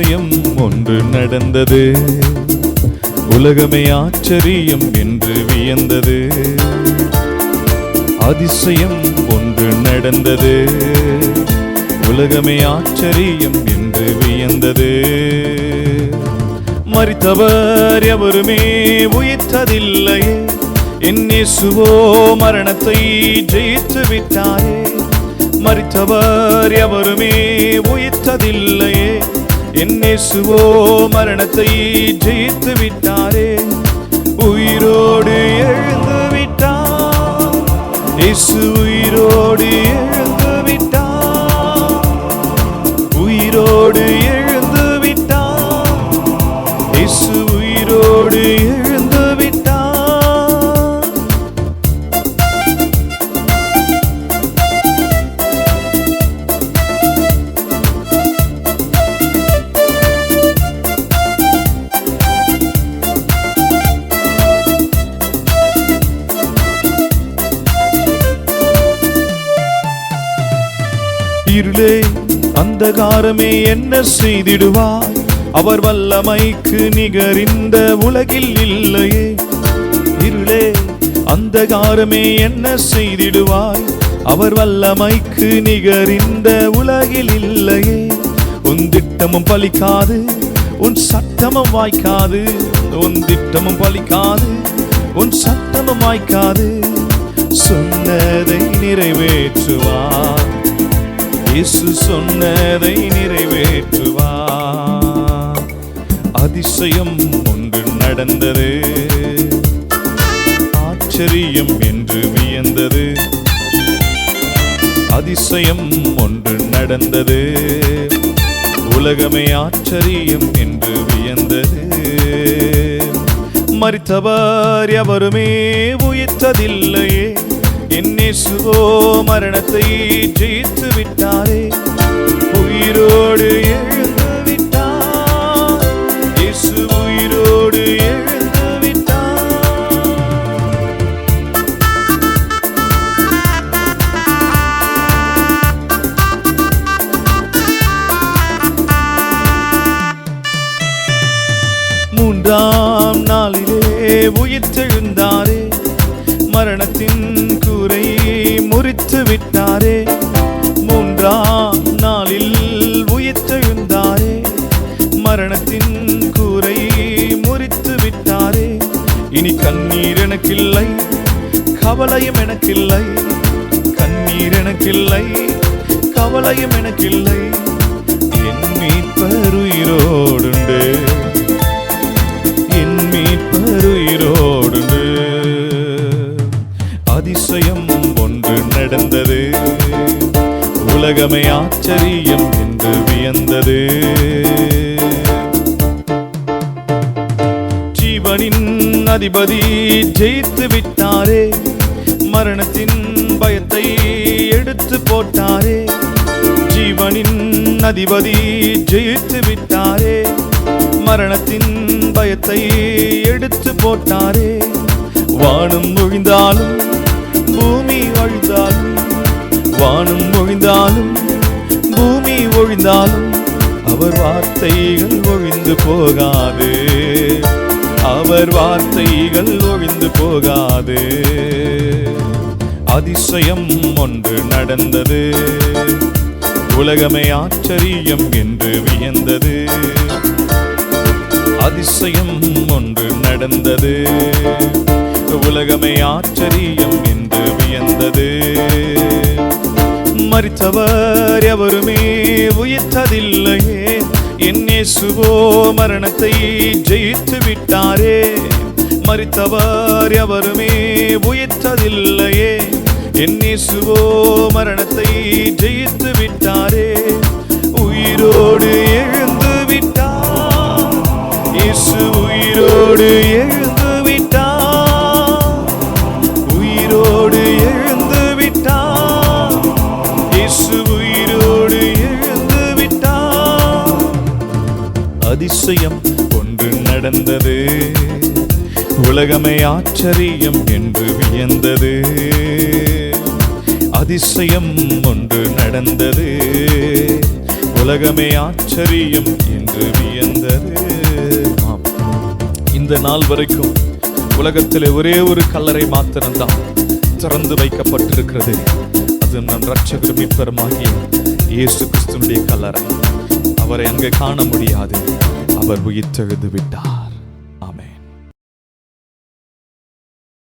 அதிசயம் ஒன்று நடந்தது. உலகமே ஆச்சரியம் என்று வியந்தது. அதிசயம் ஒன்று நடந்தது. உலகமே ஆச்சரியம் என்று வியந்தது. மறித்தவர் எவருமே உயிர்த்ததில்லையே. என் இயேசுவோ மரணத்தை ஜெயித்து விட்டாரே. மறித்தவர் எவருமே உயிர்த்ததில்லையே. என்னேசுவோ மரணத்தை ஜெயித்து விட்டாரே. உயிரோடு எழுந்து விட்டார். இயேசு உயிரோடு எழுந்து விட்டார். உயிரோடு இருளே அந்தகாரமே என்ன செய்திடுவார்? அவர் வல்லமைக்கு நிகரிந்த உலகில் இல்லையே. இருளே அந்தகாரமே என்ன செய்திடுவாய்? அவர் வல்லமைக்கு நிகரிந்த உலகில் இல்லையே. உன் திட்டமும் பலிக்காது உன் சட்டமும் வாய்க்காது. உன் திட்டமும் பலிக்காது உன் சட்டமும் வாய்க்காது. சொன்னதை நிறைவேற்றுவார். இயேசு சொன்னதை நிறைவேற்றுவார். அதிசயம் ஒன்று நடந்தது. ஆச்சரியம் என்று வியந்தது. அதிசயம் ஒன்று நடந்தது. உலகமே ஆச்சரியம் என்று வியந்தது. மறித்தவர் எவருமே உயிர்த்ததில்லையே. என்னேசுவோ மரணத்தை ஜெயித்து விட்டாரே. உயிரோடு எழுந்து விட்டார். இயேசு உயிரோடு எழுந்து விட்டார். மூன்றாம் நாளிலே உயிர்த்தெழுந்தாரே. மரணத்தின் விட்டாரே. மூன்றாம் நாளில் உயிர்த்தெழுந்தாரே. மரணத்தின் கூரை முறித்து விட்டாரே. இனி கண்ணீர் எனக்கில்லை கவலையும் எனக்கில்லை கண்ணீர் எனக்கில்லை கவலையும் எனக்கில்லை. என் மீட்பர் என் மீட்பருயிரோ உலகமே ஆச்சரியம் என்று வியந்தது. ஜீவனின் அதிபதி ஜெயித்து விட்டாரே மரணத்தின் பயத்தை எடுத்து போட்டாரே ஜீவனின் அதிபதி ஜெயித்து விட்டாரே மரணத்தின் பயத்தை எடுத்து போட்டாரே. வானம் ஒழிந்தாலும் பூமி ஒழிந்தாலும் வானம் ஒழிந்தாலும் பூமி ஒழிந்தாலும் அவர் வார்த்தைகள் ஒழிந்து போகாது. அவர் வார்த்தைகள் ஒழிந்து போகாது. அதிசயம் ஒன்று நடந்தது. உலகமே ஆச்சரியம் என்று வியந்தது. அதிசயம் ஒன்று நடந்தது. உலகமே ஆச்சரியம் என்று வியந்தது. மறித்தவர் எவருமே உயிர்த்ததில்லையே. என் இயேசுவோ மரணத்தை ஜெயித்து விட்டாரே. மறித்தவர் எவருமே உயிர்த்ததில்லையே. என் இயேசுவோ மரணத்தை ஜெயித்து விட்டாரே. உயிரோடு எழுந்து விட்டார். இயேசு உயிரோடு எழு அதிசயம் ஒன்று நடந்தது. உலகமே ஆச்சரியம் என்று வியந்தது. அதிசயம் ஒன்று நடந்தது. உலகமே ஆச்சரியம் என்று வியந்தது. இந்த நாள் வரைக்கும் உலகத்தில் ஒரே ஒரு கல்லறை மாத்திரம்தான் திறந்து வைக்கப்பட்டிருக்கிறது. அது நம் ரட்சகர் மீட்பருமாகிய இயேசு கிறிஸ்துவனுடைய கல்லறை. அவரை அங்கே காண முடியாது. அவர் உயிர் விட்டார்.